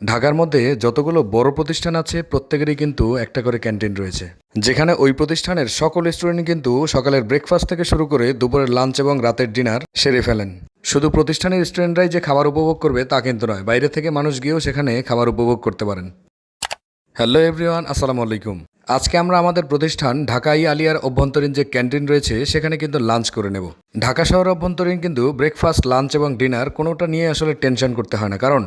ঢাকার মধ্যে যতগুলো বড় প্রতিষ্ঠান আছে, প্রত্যেকেরই কিন্তু একটা করে ক্যান্টিন রয়েছে। যেখানে ওই প্রতিষ্ঠানের সকল স্টুডেন্ট কিন্তু সকালের ব্রেকফাস্ট থেকে শুরু করে দুপুরের লাঞ্চ এবং রাতের ডিনার সেরে ফেলেন। শুধু প্রতিষ্ঠানের স্টুডেন্টরাই যে খাবার উপভোগ করবে তা কিন্তু নয়, বাইরে থেকে মানুষ গিয়েও সেখানে খাবার উপভোগ করতে পারেন। হ্যালো এভরিওয়ান আসসালামু আলাইকুম। আজকে আমরা আমাদের প্রতিষ্ঠান ঢাকাই আলিয়ার অভ্যন্তরীণ যে ক্যান্টিন রয়েছে, সেখানে কিন্তু লাঞ্চ করে নেব। ঢাকা শহর অভ্যন্তরীণ কিন্তু ব্রেকফাস্ট লাঞ্চ এবং ডিনার কোনোটা নিয়ে আসলে টেনশন করতে হয় না, কারণ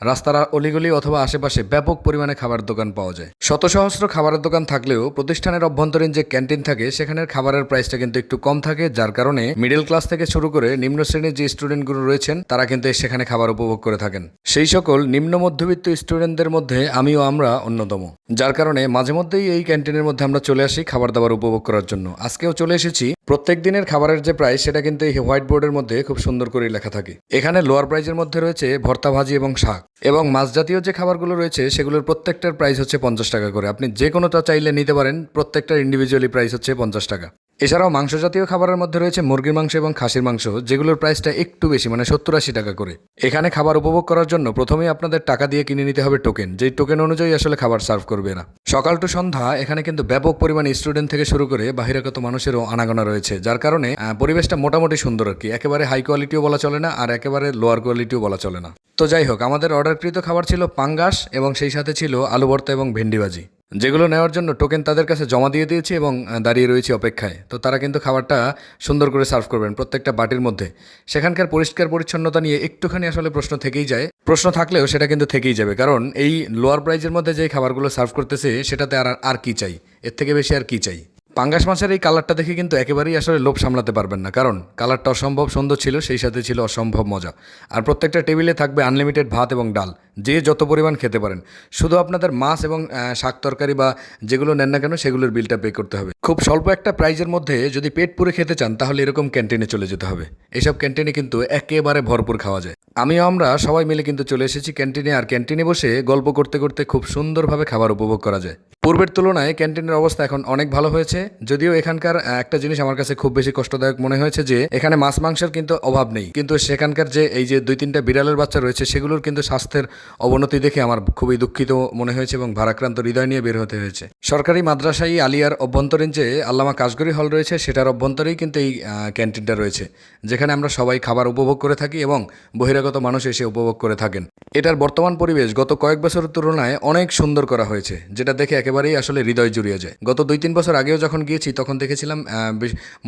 রাস্তার অলিগলি অথবা আশেপাশে ব্যাপক পরিমাণে খাবার দোকান পাওয়া যায়। শত সহস্র খাবারের দোকান থাকলেও প্রতিষ্ঠানের অভ্যন্তরীণ যে ক্যান্টিন থাকে, সেখানের খাবারের প্রাইসটা কিন্তু একটু কম থাকে, যার কারণে মিডল ক্লাস থেকে শুরু করে নিম্ন শ্রেণির যে স্টুডেন্টগুলো রয়েছেন, তারা কিন্তু সেখানে খাবার উপভোগ করে থাকেন। সেই সকল নিম্ন মধ্যবিত্ত স্টুডেন্টদের মধ্যে আমিও আমরা অন্যতম, যার কারণে মাঝে মধ্যেই এই ক্যান্টিনের মধ্যে আমরা চলে আসি খাবার দাবার উপভোগ করার জন্য। আজকেও চলে এসেছি, প্রত্যেক দিনের খাবারের যে প্রাইস, সেটা কিন্তু এই হোয়াইট বোর্ডের মধ্যে খুব সুন্দর করে লেখা থাকে। এখানে লোয়ার প্রাইজের মধ্যে রয়েছে ভর্তা ভাজি এবং শাক। এবং মাছ জাতীয় যে খাবারগুলো রয়েছে, সেগুলোর প্রত্যেকটার প্রাইস হচ্ছে পঞ্চাশ টাকা করে। আপনি যে কোনোটা চাইলে নিতে পারেন, প্রত্যেকটার ইন্ডিভিজুয়ালি প্রাইস হচ্ছে পঞ্চাশ টাকা। এছাড়াও মাংস জাতীয় খাবারের মধ্যে রয়েছে মুরগির মাংস এবং খাসির মাংস, যেগুলোর প্রাইসটা একটু বেশি মানে সত্তর আশি টাকা করে। এখানে খাবার উপভোগ করার জন্য প্রথমেই আপনাদের টাকা দিয়ে কিনে নিতে হবে টোকেন যেই টোকেন অনুযায়ী আসলে খাবার সার্ভ করবে না সকাল টু সন্ধ্যা, এখানে কিন্তু ব্যাপক পরিমাণে স্টুডেন্ট থেকে শুরু করে বাহিরাগত মানুষেরও আনাগোনা রয়েছে, যার কারণে পরিবেশটা মোটামুটি সুন্দর আর কি। একেবারে হাই কোয়ালিটিও বলা চলে না, আর একেবারে লোয়ার কোয়ালিটিও বলা চলে না। তো যাই হোক, আমাদের অর্ডারকৃত খাবার ছিল পাঙ্গাস এবং সেই সাথে ছিল আলু ভর্তা এবং ভেন্ডি ভাজি। যেগুলো নেওয়ার জন্য টোকেন তাদের কাছে জমা দিয়ে দিয়েছি এবং দাঁড়িয়ে রয়েছি অপেক্ষায়। তো তারা কিন্তু খাবারটা সুন্দর করে সার্ভ করবেন প্রত্যেকটা বাটির মধ্যে। সেখানকার পরিষ্কার পরিচ্ছন্নতা নিয়ে একটুখানি আসলে প্রশ্ন থেকেই যায়। প্রশ্ন থাকলেও সেটা কিন্তু থেকেই যাবে, কারণ এই লোয়ার প্রাইজের মধ্যে যে খাবারগুলো সার্ভ করতেছে, সেটাতে আর আর কি চাই? এর থেকে বেশি আর কি চাই? পাঙ্গাস মাছের এই কালারটা দেখে কিন্তু একেবারেই আসলে লোভ সামলাতে পারবেন না। কারণ কালারটা অসম্ভব সুন্দর ছিল, সেই সাথে ছিল অসম্ভব মজা। আর প্রত্যেকটা টেবিলে থাকবে আনলিমিটেড ভাত এবং ডাল। যে যত পরিমাণ খেতে পারেন। শুধু আপনাদের মাছ এবং শাক তরকারি বা যেগুলো নেন না কেন সেগুলোর বিলটা পে করতে হবে। খুব স্বল্প একটা প্রাইজের মধ্যে যদি পেট পুরে খেতে চান, তাহলে এরকম ক্যান্টিনে চলে যেতে হবে। এসব ক্যান্টিনে কিন্তু একেবারে ভরপুর খাওয়া যায়। আমিও আমরা সবাই মিলে কিন্তু চলে এসেছি ক্যান্টিনে আর ক্যান্টিনে বসে গল্প করতে করতে খুব সুন্দরভাবে খাবার উপভোগ করা যায়। পূর্বের তুলনায় ক্যান্টিনের অবস্থা এখন অনেক ভালো হয়েছে। যদিও এখানকার একটা জিনিস আমার কাছে খুব বেশি কষ্টদায়ক মনে হয়েছে যে, এখানে মাছ মাংসের কিন্তু অভাব নেই। কিন্তু সেখানকার যে এই যে দুই তিনটা বিড়ালের বাচ্চা রয়েছে, সেগুলোর কিন্তু স্বাস্থ্যের অবনতি দেখে আমার খুবই দুঃখিত মনে হয়েছে এবং ভারাক্রান্ত হৃদয় নিয়ে বের হতে হয়েছে। সরকারি মাদ্রাসাই আলিয়ার অভ্যন্তরীণ যে আল্লামা কাশগরি হল রয়েছে, সেটার অভ্যন্তরেই কিন্তু এই ক্যান্টিনটা রয়েছে, যেখানে আমরা সবাই খাবার উপভোগ করে থাকি এবং বহিরাগত মানুষ এসে উপভোগ করে থাকেন। এটার বর্তমান পরিবেশ গত কয়েক বছরের তুলনায় অনেক সুন্দর করা হয়েছে, যেটা দেখে একেবারেই আসলে হৃদয় জুড়িয়ে যায়। গত দুই তিন বছর আগেও যখন গিয়েছি, তখন দেখেছিলাম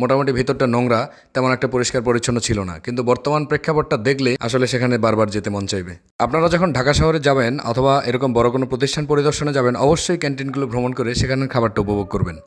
মোটামুটি ভেতরটা নোংরা, তেমন একটা পরিষ্কার পরিচ্ছন্ন ছিল না। কিন্তু বর্তমান প্রেক্ষাপটটা দেখলে আসলে সেখানে বারবার যেতে মন চাইবে। আপনারা যখন ঢাকা শহরে যাবেন অথবা এরকম বড় কোনো প্রতিষ্ঠান পরিদর্শনে যাবেন, অবশ্যই ক্যান্টিনগুলো ভ্রমণ করে সেখানের খাবারটা উপভোগ করবেন।